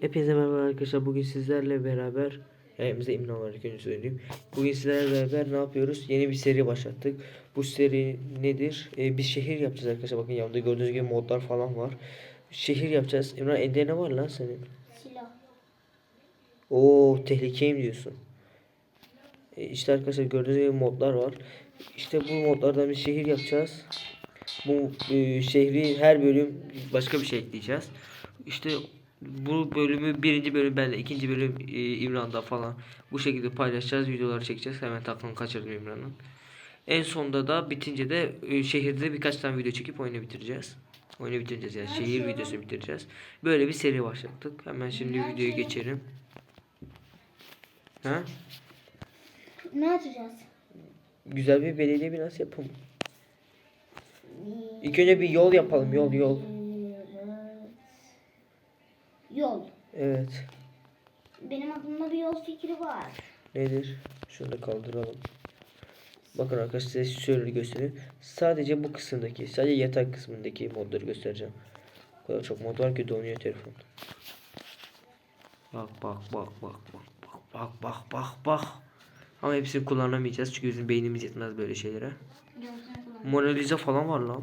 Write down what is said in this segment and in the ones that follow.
Hepinize, merhaba arkadaşlar. Bugün sizlerle beraber İmran var ilk önce söyleyeyim. Bugün sizlerle beraber ne yapıyoruz? Yeni bir seri başlattık. Bu seri nedir? Ee, bir şehir yapacağız arkadaşlar. Bakın yanımda gördüğünüz gibi modlar falan var. Şehir yapacağız. İmran elde ne var lan senin? Silah. Oo tehlikeyim diyorsun. E, işte arkadaşlar gördüğünüz gibi modlar var. İşte bu modlardan bir şehir yapacağız. Bu e, şehri her bölüm başka bir şey ekleyeceğiz. İşte bu bölümü birinci bölüm bende, ikinci bölüm e, İmran'da falan bu şekilde paylaşacağız, videolar çekeceğiz. Hemen taklını kaçırdım İmran'ın. En sonda da bitince de e, şehirde birkaç tane video çekip oyunu bitireceğiz. Oyunu bitireceğiz yani şehir videosu bitireceğiz. Böyle bir seri başlattık. Hemen şimdi videoya geçelim. Ha? Ne açacağız? Güzel bir belediye binası yapalım. İlk önce bir yol yapalım. Yol yol. Yol. Evet. Benim aklımda bir yol fikri var. Nedir? Şunu da kaldıralım. Bakın arkadaşlar size şöyle göstereyim. Sadece bu kısımdaki, sadece yatak kısmındaki modları göstereceğim. O kadar çok mod var ki donuyor telefon. Bak bak bak bak bak bak bak bak bak bak. Ama hepsini kullanamayacağız çünkü bizim beynimiz yetmez böyle şeylere. Mona Lisa falan var lan.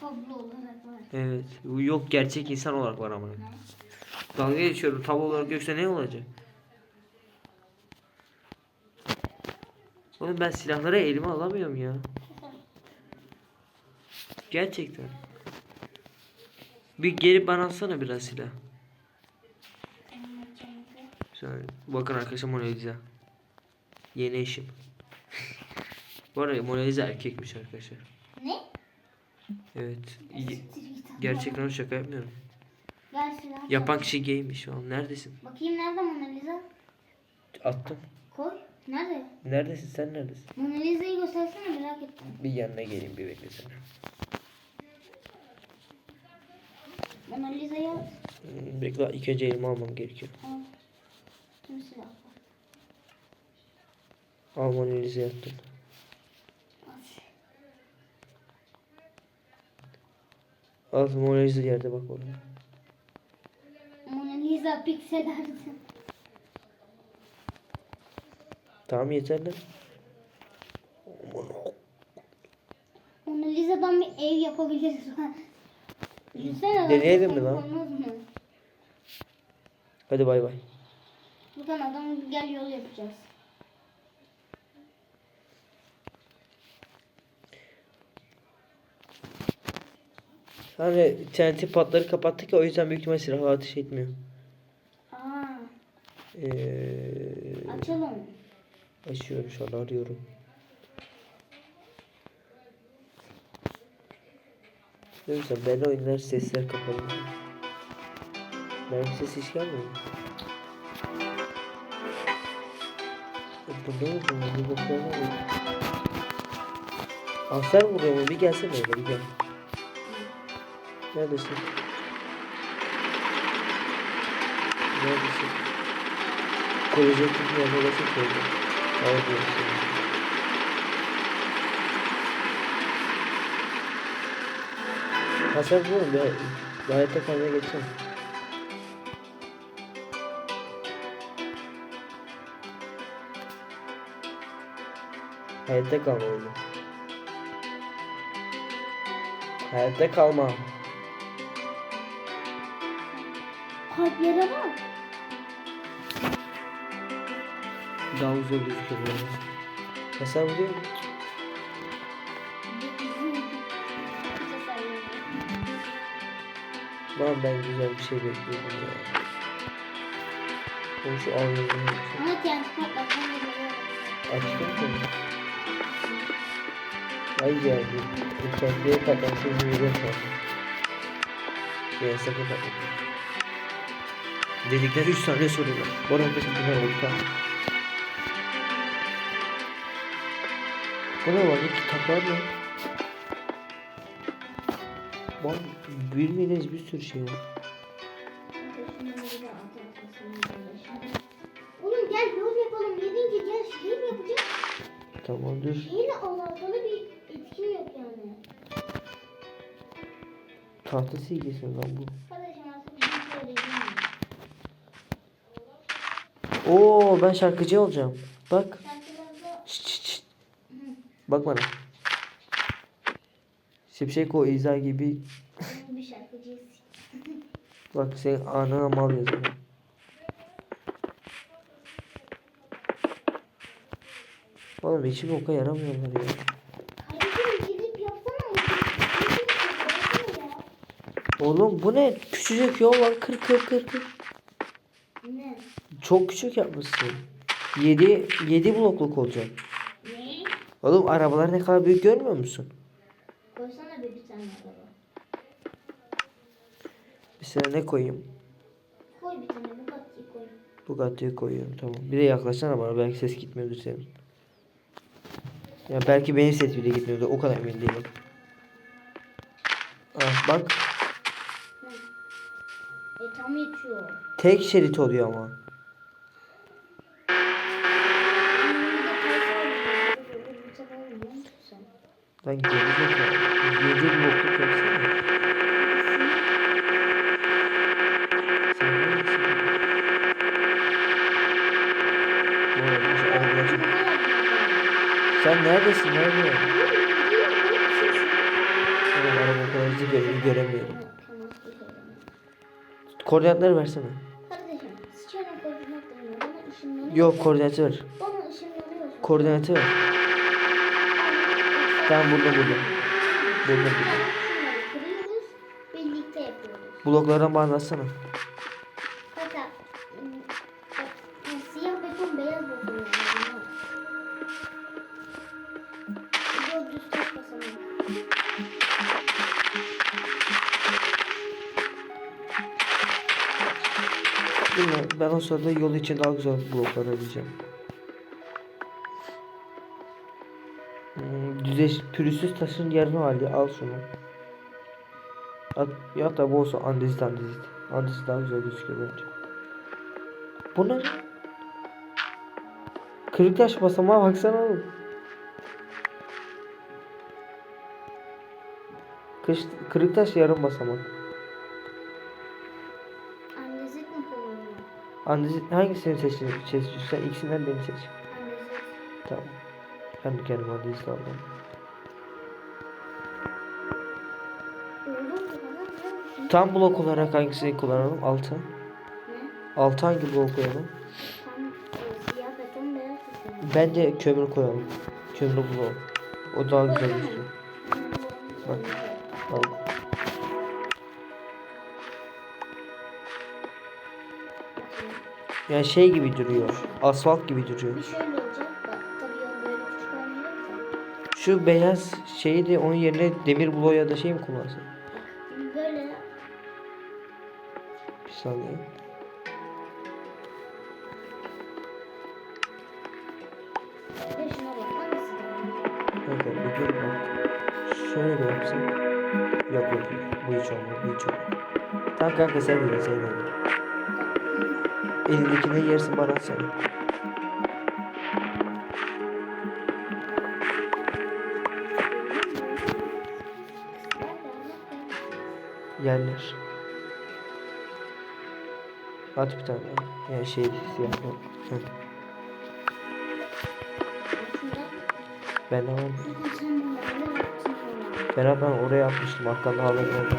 Tablo olarak var. Evet. Yok gerçek insan olarak var ama. Dalga geçiyorum. Tablo olarak yoksa ne olacak? Oğlum ben silahları elime alamıyorum ya. Gerçekten. Bir gelip bana atsana biraz silah. Şöyle, bakın arkadaşlar Mona Lisa. Yeni eşim. Bu arada Mona Lisa erkekmiş arkadaşlar. Ne? Evet. Gerçekten şaka yapmıyorum. Gel silah. Yapan kişi gaymiş an. Neredesin? Bakayım nerede Mona Lisa? Attım. Koy. Nerede? Neredesin sen neredesin? Mona Lisa'yı göstersene merak ettim. Bir yanına geleyim bir beklesene. Mona Lisa'yı al. Hmm, Bekle ilk önce elime almam gerekiyor. Al. Tüm silah var. Al Mona Lisa'yı attım. Al Mona Lisa yerde bak orada. Lisa piksel artı. Tamam yeter lan. Mona Lisa'dan bir ev yapabiliriz. Düşünsene Deneyelim mi lan? olmaz mı? Hadi bay bay. Buradan adam gel yol yapacağız. Hani TNT patları kapattık ya o yüzden büyük ihtimal silahla ateş etmiyor. Açalım. açıyorum şu an arıyorum. Neyse ben oyunlar sesler kapalı. Benim ses hiç gelmiyor. mu? E, Bu ne oldu? Bu bakıyor ne oldu? Aser vuruyor mu? Bir gelsene öyle bir gel. Neredesin? Neredesin? Gelecek tutmayan da çok oldu. Ağır Hasar bulun be. Gayet de kendine geçsin. Hayatta kalmalıyım. Hayatta kalmam. Kalplere bak. daha güzel gözüküyor böyle. Mesela bu? Lan ben güzel bir şey bekliyorum ya. Ben şu avlazını Ama Açtım mı? Ay ya bu kendiye patlansın yürüyor sandım. Neyse bu patlansın. Dedikleri 3 tane soruyorlar. Bu arada şimdi ne oldu? Bu ne var? Bu kitaplar ne? Bak bilmediğiniz bir sürü şey var. Oğlum gel yol yapalım dedince gel şehir yapacağız. Tamam dur. Şehirle alakalı bir etkin yok yani. Tahta silgisi lan bu. Şey? Oo ben şarkıcı olacağım. Bak. Şşt. Bak bana. Şipşeko İza gibi. Bak senin anana mal yazıyor. Oğlum hiçbir boka yaramıyorlar ya. Oğlum bu ne? Küçücük yol var. Kır kır kır kır. Ne? Çok küçük yapmışsın. 7 7 blokluk olacak. Oğlum arabalar ne kadar büyük görmüyor musun? Koysana bir bir tane araba. Mesela ne koyayım? Koy bir tane Bugatti koy. Bugatti'yi koyuyorum tamam. Bir de yaklaşsana bana belki ses gitmiyordur senin. Ya belki benim ses bile gitmiyordur o kadar emin değilim. Ah bak. E tam yetiyor. tek şerit oluyor ama. Önümüzde kaysa oluyor. Öbür bir tane olmuyor musun sen? Lan gelecek ya. Yedi blokluk yapsana. Sen neredesin? Nerede? Oğlum araba kadar hızlı görüyor, göremiyorum. Koordinatları versene. Kardeşim, sıçarım koordinatlarını. Bana ışınlanıyor. Yok koordinatı ver. Bana ışınlanıyor. Koordinatı ver. Tamam burada burada. Burada burada. Birlikte yapıyoruz. Bloklardan bana atsana. Hatta siyah beton beyaz beton basamak. Bilmiyorum, ben o sırada yol için daha güzel bloklar arayacağım. Düzeş, pürüzsüz taşın yarım hali al şunu. At, ya da bu olsa andezit andezit. Andezit daha güzel gözüküyor bence. Bu ne? Kırık taş basamağa baksana oğlum. Kış, kırık taş yarım basamak. Andezit mi kullanıyor? Andezit hangisini seçtin? Seçiyorsan ikisinden birini seç. Andezit. Tamam. Ben de kendim andezit aldım. Tam blok olarak hangisini kullanalım? Altı. Ne? Altı hangi blok koyalım? E. Bence kömür koyalım. Kömür bloğu. O daha güzel gözüküyor. Bak. Al. Yani şey gibi duruyor. Asfalt gibi duruyor. Da. Şu beyaz şeyi de onun yerine demir bloğu ya da şey mi kullansın? Saniye. Evet bir dur bak. Şöyle bir yapsak. Yok yok. Bu hiç olmaz. Bu hiç olmaz. Tamam kanka sen dedin sen dedin. Elindekini yersin bana atsana. Yerler. At bir tane. Yani şey siyah. Ben de. Ben ben oraya atmıştım. Arkanda halı oldu.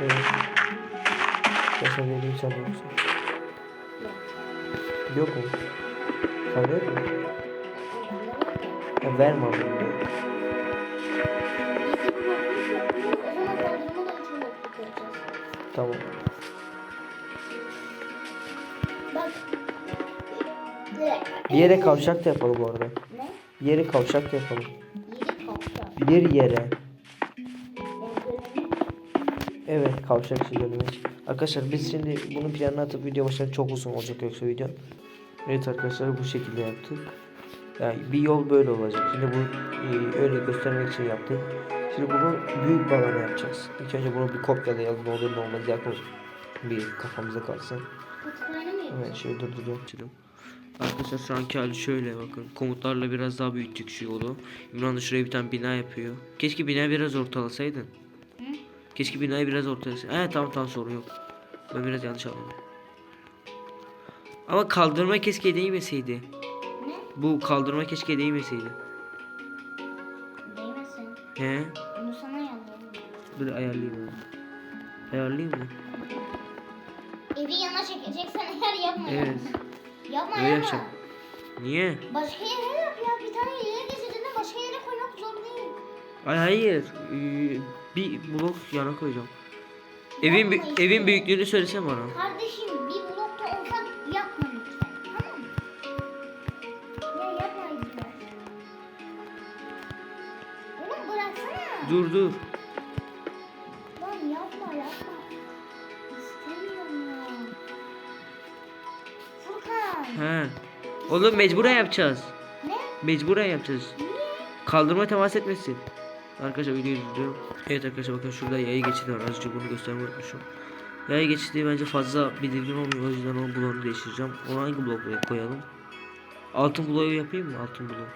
Evet. Sana vereyim sen bulursun. Yok mu? Sen ver verme ama. Tamam. Bir yere kavşak da yapalım bu arada. Ne? Yere kavşak da yapalım. Yedi kavşak. Bir yere. Evet kavşak dönmek. Arkadaşlar biz şimdi bunun planını atıp video başına çok uzun olacak yoksa video. Evet arkadaşlar bu şekilde yaptık. Yani bir yol böyle olacak. Şimdi bu e, öyle göstermek için yaptık. Şimdi bunu büyük bir alana yapacağız. İlk önce bunu bir kopyalayalım ne olur ne olmaz yakın bir kafamıza kalsın. Evet şöyle durduruyorum. Arkadaşlar şu anki hali şöyle bakın. Komutlarla biraz daha büyüttük şu yolu. İmran da şuraya bir tane bina yapıyor. Keşke bina biraz ortalasaydın. Hı? Keşke binayı biraz ortaya... He tamam tamam sorun yok. Ben biraz yanlış anladım. Ama kaldırma keşke değmeseydi. Ne? Bu kaldırma keşke değmeseydi. He? Bunu sana ayarlayalım. Dur ayarlayayım onu. Ayarlayayım mı? Evi yana çekeceksen eğer yapma. Evet. Yapma Öyle yapma. yapacağım. Niye? Başka yere yap ya. Bir tane yere geçirdiğinde başka yere koymak zor değil. Ay hayır. Ee, bir blok yana koyacağım. Evin Yapma işte. evin büyüklüğünü söylesene bana. Kardeşim Dur dur. Lan yapma yapma. İstemiyorum ya. Furkan. He. Oğlum mecburen yapacağız. Ne? Mecburen yapacağız. Niye? Kaldırma temas etmesin. Arkadaşlar videoyu durduruyorum. Evet arkadaşlar bakın şurada yayı geçidi var. Azıcık bunu göstermeyi unutmuşum. Yayı geçidi bence fazla belirgin olmuyor. O yüzden onun bloğunu değiştireceğim. Onu hangi bloklara koyalım? Altın bloğu yapayım mı? Altın bloğu.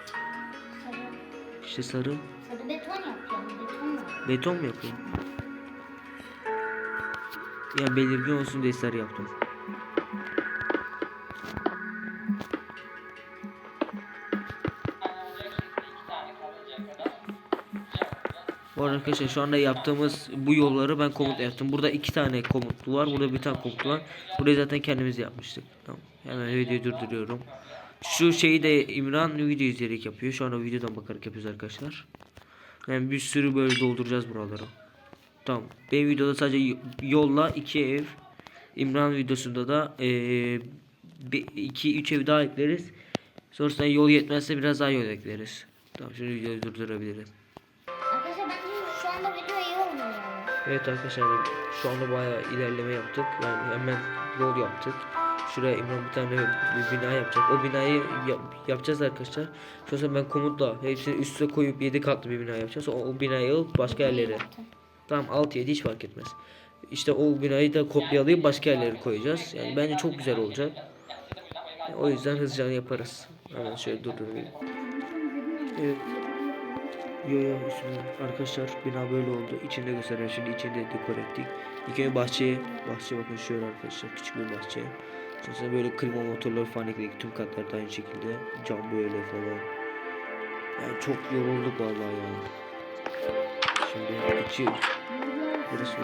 Sarı. İşte sarı. Beton mu yapayım? Ya belirgin olsun diye sarı yaptım. Bu arada arkadaşlar şu anda yaptığımız bu yolları ben komut yaptım. Burada iki tane komutlu var. Burada bir tane komutlu var. Burayı zaten kendimiz yapmıştık. Tamam. Hemen videoyu durduruyorum. Şu şeyi de İmran video izleyerek yapıyor. Şu anda videodan bakarak yapıyoruz arkadaşlar. Yani bir sürü böyle dolduracağız buraları. Tamam. Benim videoda sadece yolla iki ev. İmran videosunda da 2 3 ev daha ekleriz. Sonrasında yol yetmezse biraz daha yol ekleriz. Tamam şimdi videoyu durdurabilirim. Arkadaşlar bence şu anda video iyi oldu yani. Evet arkadaşlar şu anda bayağı ilerleme yaptık. Yani hemen yol yaptık. Şuraya İmran bir tane bir bina yapacak. O binayı yap- yapacağız arkadaşlar. Sonra ben komutla hepsini üste koyup 7 katlı bir bina yapacağız. O, o binayı alıp başka yerlere. Tamam 6 7 hiç fark etmez. İşte o binayı da kopyalayıp başka yerlere koyacağız. Yani bence çok güzel olacak. O yüzden hızlıca yaparız. Hemen şöyle durdurayım. Evet. Yo yo üstüne. Arkadaşlar bina böyle oldu. İçinde gösteriyor. Şimdi içinde dekor ettik. İlk önce bahçeye. Bahçe bakın şöyle arkadaşlar. Küçük bir bahçe. Sonra böyle klima motorları falan ekledik. Tüm katlarda aynı şekilde. Cam böyle falan. Yani çok yorulduk vallahi yani. Şimdi içi Burası.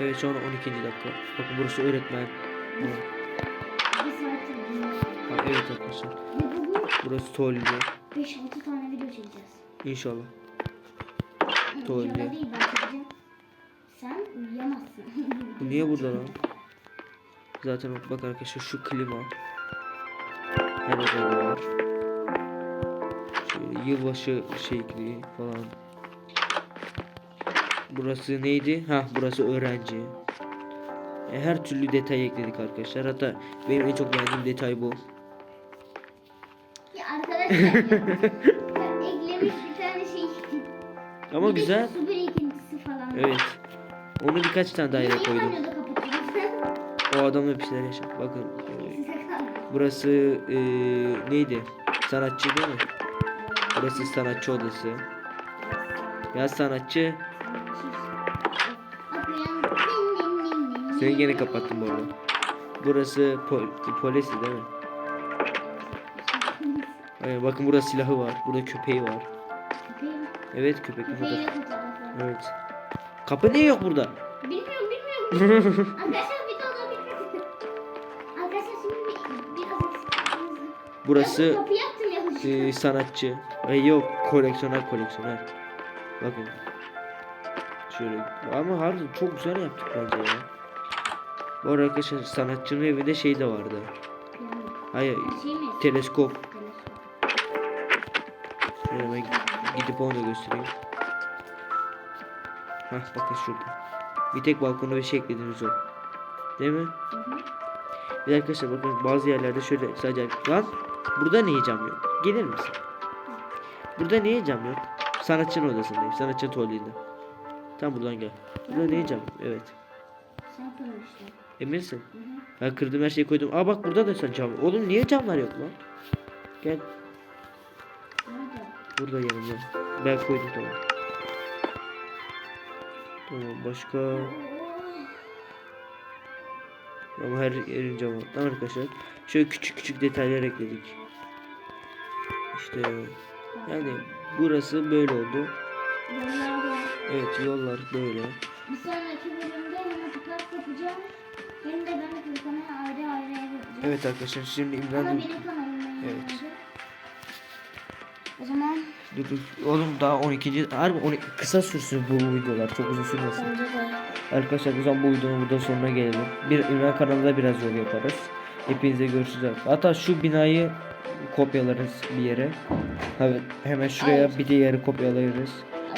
Evet an 12. dakika. Bakın burası öğretmen. Ha, evet arkadaşlar. Burası tuvaleti. 5-6 tane video çekeceğiz. İnşallah. Hı, Tuvalet. inşallah değil ben çekeceğim. Sen uyuyamazsın. Bu niye burada lan? Zaten bak arkadaşlar şu klima. Her odada var. Şöyle yılbaşı şekli falan. Burası neydi? Ha burası öğrenci. E, Her türlü detay ekledik arkadaşlar. Hatta benim en çok beğendiğim detay bu. ya arkadaşlar eklemiş bir tane şey. Ama Bir güzel. Su birikintisi falan. Evet. Onu birkaç tane daire koydum. O adamla bir şeyler yaşa. Bakın. e. Burası e, neydi? Sanatçı değil mi? Burası sanatçı odası. Ya sanatçı. Seni gene kapattım bu arada. Burası pol polisi değil mi? Aynen, bakın burada silahı var. Burada köpeği var. Evet fotoğraf. fotoğrafı. Evet. Kapı niye yok burada? Bilmiyorum bilmiyorum. Arkadaşlar Burası e, sanatçı. Ay yok koleksiyoner koleksiyoner. Bakın. Şöyle ama harbiden çok güzel yaptık bence ya. Bu arada arkadaşlar sanatçının evinde şey de vardı. Hayır şey teleskop. Şöyle ben gidip onu da göstereyim. Hah bakın şurada. Bir tek balkona bir şey eklediniz o. Değil mi? Hı hı. Bir arkadaşlar bakın bazı yerlerde şöyle sadece lan burada niye cam yok? Gelir misin? Burada niye cam yok? Sanatçının odasındayım. Sanatçının tuvaletinde. Tam buradan gel. Burada niye cam? Evet. Sen? Hı hı. Ben kırdım her şeyi koydum. Aa bak burada da sen cam. Oğlum niye camlar yok lan? Gel. Nerede? Burada yanımda. Ben koydum tamam. Tamam başka. Ama her yerin camı. Tamam arkadaşlar. Şöyle küçük küçük detaylar ekledik. İşte yani burası böyle oldu. Evet yollar böyle. Bir sonraki bölümde hem otopark yapacağım. Hem de ben Furkan'a ayrı ayrı yapacağım. Evet arkadaşlar şimdi Ama İmran benim kanalımda Evet. O zaman dur dur. Oğlum daha 12. Harbi 12 kısa sürsün bu videolar. Çok uzun sürmesin. Arkadaşlar o zaman bu videonun burada sonuna gelelim. Bir İmran kanalında biraz yol yaparız. Hepinize görüşürüz. Hatta şu binayı kopyalarız bir yere. Evet, hemen şuraya bir de yeri kopyalarız.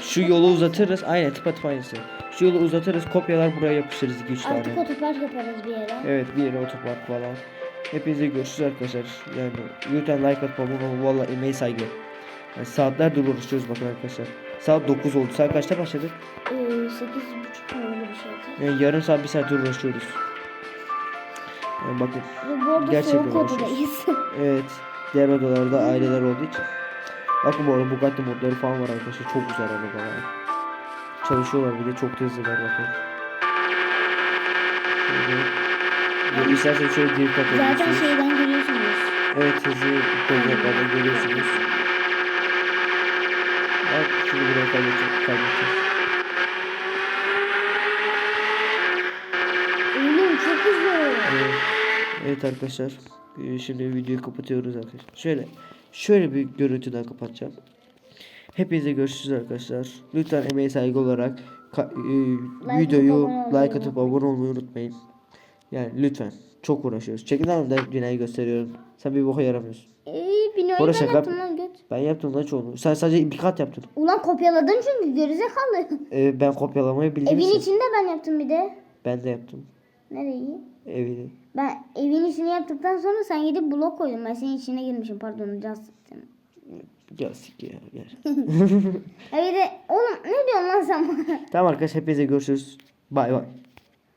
Şu yolu uzatırız. Aynen tıpatıp aynısı. Şu yolu uzatırız. Kopyalar buraya yapıştırırız 2-3 Artık tane. otopark yaparız bir yere. Evet bir yere otopark falan. Hepinize görüşürüz arkadaşlar. Yani lütfen like atma bunu valla emeği saygı. Yani saatlerdir uğraşıyoruz bakın arkadaşlar. Saat 9 oldu. Saat kaçta başladık? Ee, sekiz buçuk mu öyle bir şeydi. Yani yarım saat bir saat uğraşıyoruz. Yani bakın. Ve bu arada Gerçekten soğuk odadayız. Evet. Diğer odalarda aileler olduğu için. Bakın bu arada Bugatti modları falan var arkadaşlar. Çok güzel arabalar. Çalışıyorlar bir de çok hızlılar bakın. Şöyle. İsterseniz şöyle drift Zaten atabilirsiniz. şeyden görüyorsunuz. Evet hızlı koordinatlarda görüyorsunuz. Bak şunu buraya kaybedeceğiz. kaybedeceğiz. Oğlum çok hızlı. Evet. Evet arkadaşlar. Ee, Şimdi videoyu kapatıyoruz arkadaşlar. Şöyle şöyle bir görüntü daha kapatacağım. Hepinize görüşürüz arkadaşlar. Lütfen emeğe saygı olarak e, videoyu like atıp abone olmayı unutmayın. Yani lütfen. Çok uğraşıyoruz. Çekin da binayı gösteriyorum. Sen bir boka yaramıyorsun. Eee binayı ben şaka- yaptım lan göt. Ben yaptım lan çoğunu. Sen sadece bir kat yaptın. Ulan kopyaladın çünkü gerizekalı. Ee, ben kopyalamayı bildiğim Evin için içinde ben yaptım bir de. ben de yaptım. Nereyi? Evini. Ben evin içini yaptıktan sonra sen gidip blok koydun. Ben senin içine girmişim pardon. Just Gel sik ya gel. Ya de oğlum ne diyorsun lan sen bana? tamam arkadaşlar hepinize görüşürüz. Bay bay.